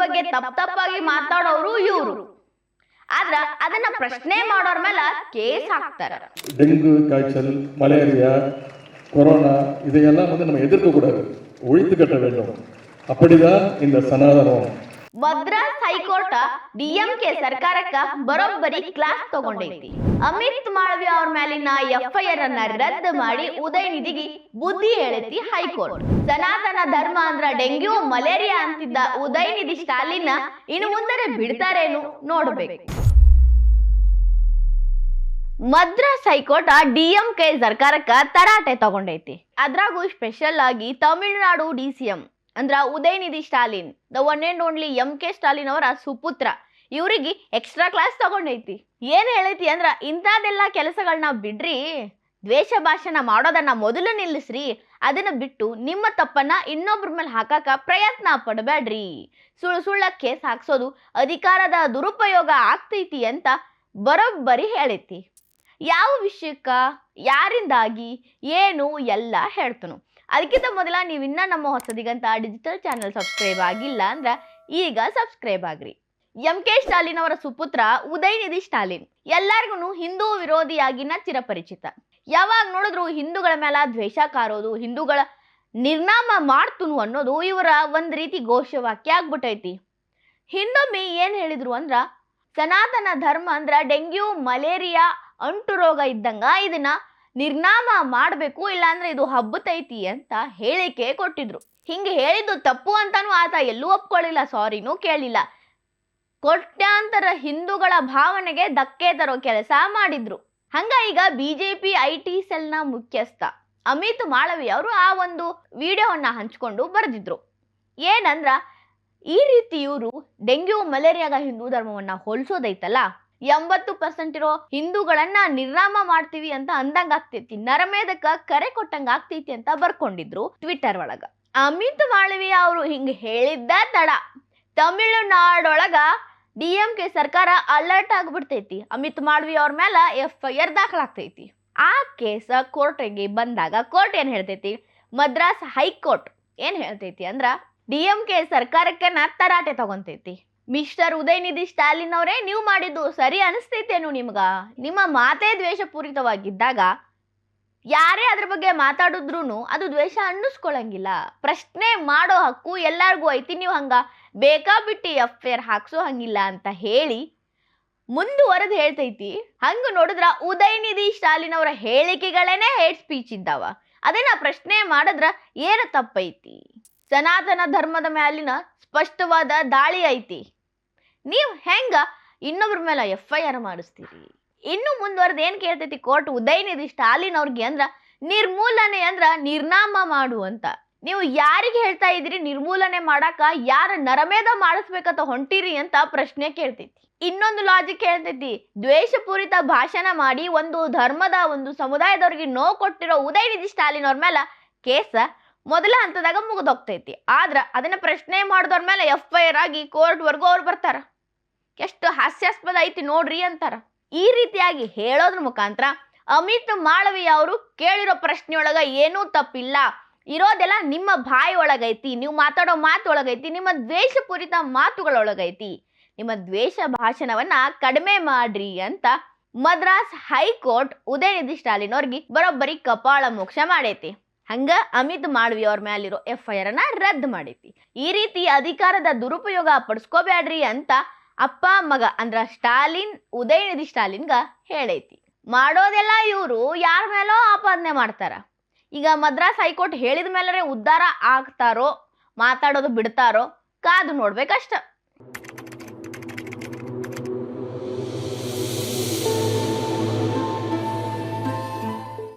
ಬಗ್ಗೆ ತಪ್ಪ ತಪ್ಪಾಗಿ ಮಾತಾಡೋರು ಇವರು ಆದ್ರ ಅದನ್ನ ಪ್ರಶ್ನೆ ಮಾಡೋರ್ ಮೇಲೆ ಕೇಸ್ ಹಾಕ್ತಾರ டெங்கு காய்ச்சல் மலேரியா கொரோனா இதையெல்லாம் வந்து நம்ம எதிர்க்கக்கூடாது ஒழித்து கட்ட வேண்டும் அப்படிதான் இந்த சனாதனம் ಮದ್ರಾಸ್ ಹೈಕೋರ್ಟ್ ಡಿಎಂಕೆ ಸರ್ಕಾರಕ್ಕ ಬರೋಬ್ಬರಿ ಕ್ಲಾಸ್ ತಗೊಂಡೈತಿ. ಅಮಿತ್ ಮಾಳ್ವಿ ಅವ್ರ ಮೇಲಿನ ಎಫ್ಐಆರ್ ಅನ್ನ ರದ್ದು ಮಾಡಿ ಉದಯನಿಧಿಗೆ ಬುದ್ಧಿ ಹೇಳೈತಿ ಹೈಕೋರ್ಟ್. ಸನಾತನ ಧರ್ಮ ಅಂದ್ರ ಡೆಂಗ್ಯೂ, ಮಲೇರಿಯಾ ಅಂತಿದ್ದ ಉದಯನಿಧಿ ಸ್ಟಾಲಿನ್ ಇನ್ನು ಮುಂದೆ ಬಿಡ್ತಾರೇನು ನೋಡ್ಬೇಕು. ಮದ್ರಾಸ್ ಹೈಕೋರ್ಟ್ ಡಿಎಂಕೆ ಸರ್ಕಾರಕ್ಕ ತರಾಟೆ ತಗೊಂಡೈತಿ. ಅದ್ರಾಗೂ ಸ್ಪೆಷಲ್ ಆಗಿ ತಮಿಳುನಾಡು ಡಿಸಿಎಂ ಅಂದ್ರ Udhayanidhi Stalin the one and only M K Stalin ಅವರ ಸುಪುತ್ರ. ಇವರಿಗೆ ಎಕ್ಸ್ಟ್ರಾ ಕ್ಲಾಸ್ ತಗೊಂಡೈತಿ. ಏನು ಹೇಳೈತಿ ಅಂದ್ರ ಇಂಥದೆಲ್ಲ ಕೆಲಸಗಳನ್ನ ಬಿಡ್ರಿ, ದ್ವೇಷ ಭಾಷಣ ಮಾಡೋದನ್ನ ಮೊದಲು ನಿಲ್ಲಿಸ್ರಿ, ಅದನ್ನ ಬಿಟ್ಟು ನಿಮ್ಮ ತಪ್ಪನ್ನ ಇನ್ನೊಬ್ರ ಮೇಲೆ ಹಾಕಕ ಪ್ರಯತ್ನ ಪಡಬೇಡ್ರಿ ಸುಳ್ಳು ಸುಳ್ಳ ಕೇಸ್ ಹಾಕ್ಸೋದು ಅಧಿಕಾರದ ದುರುಪಯೋಗ ಆಗ್ತೈತಿ ಅಂತ ಬರೋಬ್ಬರಿ ಹೇಳೈತಿ. ಯಾವ ವಿಷಯಕ್ಕ, ಯಾರಿಂದಾಗಿ, ಏನು ಎಲ್ಲ ಹೇಳ್ತನು. ಅದಕ್ಕಿಂತ ಮೊದಲ ನೀವು ನಮ್ಮ ಹೊಸದಿಗಂತ ಡಿಜಿಟಲ್ ಚಾನಲ್ ಸಬ್ಸ್ಕ್ರೈಬ್ ಆಗಿಲ್ಲ ಅಂದ್ರೆ ಈಗ ಸಬ್ಸ್ಕ್ರೈಬ್ ಆಗ್ರಿ. ಎಂ ಕೆ ಸ್ಟಾಲಿನ್ ಅವರ ಸುಪುತ್ರ ಉದಯನಿಧಿ ಸ್ಟಾಲಿನ್ ಎಲ್ಲರಿಗೂ ಹಿಂದೂ ವಿರೋಧಿಯಾಗಿನ ಚಿರಪರಿಚಿತ ಯಾವಾಗ ನೋಡಿದ್ರು ಹಿಂದೂಗಳ ಮೇಲೆ ದ್ವೇಷ ಕಾರೋದು, ಹಿಂದೂಗಳ ನಿರ್ನಾಮ ಮಾಡ್ತುನು ಅನ್ನೋದು ಇವರ ಒಂದು ರೀತಿ ಘೋಷವಾಕ್ಯ ಆಗ್ಬಿಟ್ಟೈತಿ ಹಿಂದೊಮ್ಮೆ ಏನು ಹೇಳಿದ್ರು ಅಂದ್ರ, ಸನಾತನ ಧರ್ಮ ಅಂದ್ರ ಡೆಂಗ್ಯೂ, ಮಲೇರಿಯಾ, ಅಂಟು ರೋಗ ಇದ್ದಂಗ ಇದನ್ನ ನಿರ್ನಾಮ ಮಾಡಬೇಕು ಇಲ್ಲಾಂದ್ರೆ ಇದು ಹಬ್ಬತೈತಿ ಅಂತ ಹೇಳಿಕೆ ಕೊಟ್ಟಿದ್ರು. ಹಿಂಗೆ ಹೇಳಿದ್ದು ತಪ್ಪು ಅಂತಾನು ಆತ ಎಲ್ಲೂ ಒಪ್ಕೊಳ್ಳಿಲ್ಲ, ಸಾರಿನೂ ಕೇಳಿಲ್ಲ. ಕೋಟ್ಯಾಂತರ ಹಿಂದೂಗಳ ಭಾವನೆಗೆ ಧಕ್ಕೆ ತರೋ ಕೆಲಸ ಮಾಡಿದ್ರು. ಹಂಗ ಈಗ ಬಿಜೆಪಿ ಐ ಟಿ ಸೆಲ್ನ ಮುಖ್ಯಸ್ಥ ಅಮಿತ್ ಮಾಳವಿ ಅವರು ಆ ಒಂದು ವಿಡಿಯೋವನ್ನ ಹಂಚ್ಕೊಂಡು ಬರೆದಿದ್ರು. ಏನಂದ್ರ, ಈ ರೀತಿ ಇವರು ಡೆಂಗ್ಯೂ, ಮಲೇರಿಯಾಗ ಹಿಂದೂ ಧರ್ಮವನ್ನ ಹೋಲಿಸೋದೈತಲ್ಲ ಎಂಬತ್ತು ಪರ್ಸೆಂಟ್ ಇರೋ ಹಿಂದೂಗಳನ್ನ ನಿರ್ನಾಮ ಮಾಡ್ತೀವಿ ಅಂತ ಅಂದಂಗ ಆಗ್ತೈತಿ. ನರಮೇಧಕ ಕರೆ ಕೊಟ್ಟಂಗ ಆಗ್ತೈತಿ ಅಂತ ಬರ್ಕೊಂಡಿದ್ರು ಟ್ವಿಟರ್ ಒಳಗ. ಅಮಿತ್ ಮಾಳವಿ ಅವರು ಹಿಂಗ ಹೇಳಿದ್ದ ತಡ. ತಮಿಳುನಾಡೊಳಗ ಡಿ ಎಂ ಕೆ ಸರ್ಕಾರ ಅಲರ್ಟ್ ಆಗ್ಬಿಡ್ತೈತಿ. ಅಮಿತ್ ಮಾಳವಿ ಅವ್ರ ಮೇಲೆ ಎಫ್ ಐ ಆರ್ ದಾಖಲಾಗ್ತೈತಿ. ಆ ಕೇಸ ಕೋರ್ಟಿಗೆ ಬಂದಾಗ ಕೋರ್ಟ್ ಏನ್ ಹೇಳ್ತೈತಿ? ಮದ್ರಾಸ್ ಹೈಕೋರ್ಟ್ ಏನ್ ಹೇಳ್ತೈತಿ ಅಂದ್ರ ಡಿ ಎಂ ಕೆ ಸರ್ಕಾರಕ್ಕನ ತರಾಟೆ ತಗೊಂತೈತಿ. ಮಿಸ್ಟರ್ ಉದಯನಿಧಿ ಸ್ಟಾಲಿನ್ ಅವರೇ ನೀವು ಮಾಡಿದ್ದು ಸರಿ ಅನಿಸ್ತೈತೇನು ನಿಮ್ಗೆ. ನಿಮ್ಮ ಮಾತೇ ದ್ವೇಷಪೂರಿತವಾಗಿದ್ದಾಗ ಯಾರೇ ಅದ್ರ ಬಗ್ಗೆ ಮಾತಾಡಿದ್ರು ಅದು ದ್ವೇಷ ಅನ್ನಿಸ್ಕೊಳಂಗಿಲ್ಲ. ಪ್ರಶ್ನೆ ಮಾಡೋ ಹಕ್ಕು ಎಲ್ಲಾರ್ಗೂ ಐತಿ, ನೀವು ಹಂಗ ಬೇಕಾಬಿಟ್ಟು ಆರ್ ಹಾಕ್ಸೋ ಹಂಗಿಲ್ಲ ಅಂತ ಹೇಳಿ ಮುಂದುವರೆದು ಹೇಳ್ತೈತಿ. ಹಂಗೆ ನೋಡಿದ್ರ ಉದಯನಿಧಿ ಸ್ಟಾಲಿನ್ ಅವರ ಹೇಳಿಕೆಗಳೇನೆ ಹೇಟ್ ಸ್ಪೀಚ್ ಇದ್ದಾವ. ಅದನ್ನ ಪ್ರಶ್ನೆ ಮಾಡಿದ್ರ ಏನು ತಪ್ಪೈತಿ? ಸನಾತನ ಧರ್ಮದ ಮ್ಯಾಲಿನ ಸ್ಪಷ್ಟವಾದ ದಾಳಿ ಐತಿ. ನೀವು ಹೆಂಗ ಇನ್ನೊಬ್ರ ಮೇಲೆ ಎಫ್ ಐ ಆರ್ ಮಾಡಿಸ್ತೀರಿ? ಇನ್ನು ಮುಂದುವರೆದು ಏನು ಕೇಳ್ತೈತಿ ಕೋರ್ಟ್ ಉದಯನಿಧಿ ಸ್ಟಾಲಿನ್ ಅವ್ರಿಗೆ ಅಂದ್ರ ನಿರ್ಮೂಲನೆ ಅಂದ್ರ ನಿರ್ನಾಮ ಮಾಡು ಅಂತ. ನೀವು ಯಾರಿಗೆ ಹೇಳ್ತಾ ಇದ್ದೀರಿ ನಿರ್ಮೂಲನೆ ಮಾಡಾಕ ಯಾರ ನರಮೇಧ ಮಾಡಿಸ್ಬೇಕಂತ ಹೊಂಟಿರಿ ಅಂತ ಪ್ರಶ್ನೆ ಕೇಳ್ತೈತಿ. ಇನ್ನೊಂದು ಲಾಜಿಕ್ ಹೇಳ್ತೈತಿ ದ್ವೇಷಪೂರಿತ ಭಾಷಣ ಮಾಡಿ ಒಂದು ಧರ್ಮದ ಒಂದು ಸಮುದಾಯದವ್ರಿಗೆ ನೋವು ಕೊಟ್ಟಿರೋ ಉದಯನಿಧಿ ಸ್ಟಾಲಿನ್ ಅವ್ರ ಮೇಲೆ ಕೇಸ ಮೊದಲ ಹಂತದಾಗ ಮುಗಿದೋಗ್ತೈತಿ. ಆದ್ರ ಅದನ್ನ ಪ್ರಶ್ನೆ ಮಾಡಿದವ್ರ ಮೇಲೆ ಎಫ್ ಐ ಆರ್ ಆಗಿ ಕೋರ್ಟ್ ವರ್ಗು ಅವ್ರು ಬರ್ತಾರ. ಎಷ್ಟು ಹಾಸ್ಯಾಸ್ಪದ ಐತಿ ನೋಡ್ರಿ ಅಂತಾರ. ಈ ರೀತಿಯಾಗಿ ಹೇಳೋದ್ರ ಮುಖಾಂತರ ಅಮಿತ್ ಮಾಳವಿ ಅವರು ಕೇಳಿರೋ ಪ್ರಶ್ನೆಯೊಳಗ ಏನೂ ತಪ್ಪಿಲ್ಲ. ಇರೋದೆಲ್ಲ ನಿಮ್ಮ ಬಾಯಿ ಒಳಗೈತಿ, ನೀವು ಮಾತಾಡೋ ಮಾತು ಒಳಗೈತಿ, ನಿಮ್ಮ ದ್ವೇಷಪೂರಿತ ಮಾತುಗಳೊಳಗೈತಿ ನಿಮ್ಮ ದ್ವೇಷ ಭಾಷಣವನ್ನ ಕಡಿಮೆ ಮಾಡ್ರಿ ಅಂತ ಮದ್ರಾಸ್ ಹೈಕೋರ್ಟ್ ಉದಯನಿಧಿ ಸ್ಟಾಲಿನ್ ಅವ್ರಿಗೆ ಬರೋಬ್ಬರಿ ಕಪಾಳ ಮೋಕ್ಷ ಮಾಡೈತಿ. ಹಂಗ ಅಮಿತ್ ಮಾಳ್ವಿ ಅವ್ರ ಮ್ಯಾಲಿರೋ ಎಫ್ ಐ ಆರ್ ಅನ್ನ ರದ್ದು ಮಾಡೈತಿ ಈ ರೀತಿ ಅಧಿಕಾರದ ದುರುಪಯೋಗ ಪಡಿಸ್ಕೋಬ್ಯಾಡ್ರಿ ಅಂತ ಅಪ್ಪ, ಮಗ ಅಂದ್ರ ಸ್ಟಾಲಿನ್, ಉದಯನಿಧಿ ಸ್ಟಾಲಿನ್ಗ ಹೇಳೈತಿ. ಮಾಡೋದೆಲ್ಲ ಇವರು ಯಾರ ಮೇಲೋ ಆಪಾದನೆ ಮಾಡ್ತಾರ. ಈಗ ಮದ್ರಾಸ್ ಹೈಕೋರ್ಟ್ ಹೇಳಿದ ಮೇಲೆ ಉದ್ಧಾರ ಆಗ್ತಾರೋ, ಮಾತಾಡೋದು ಬಿಡ್ತಾರೋ, ಕಾದು ನೋಡ್ಬೇಕಷ್ಟ.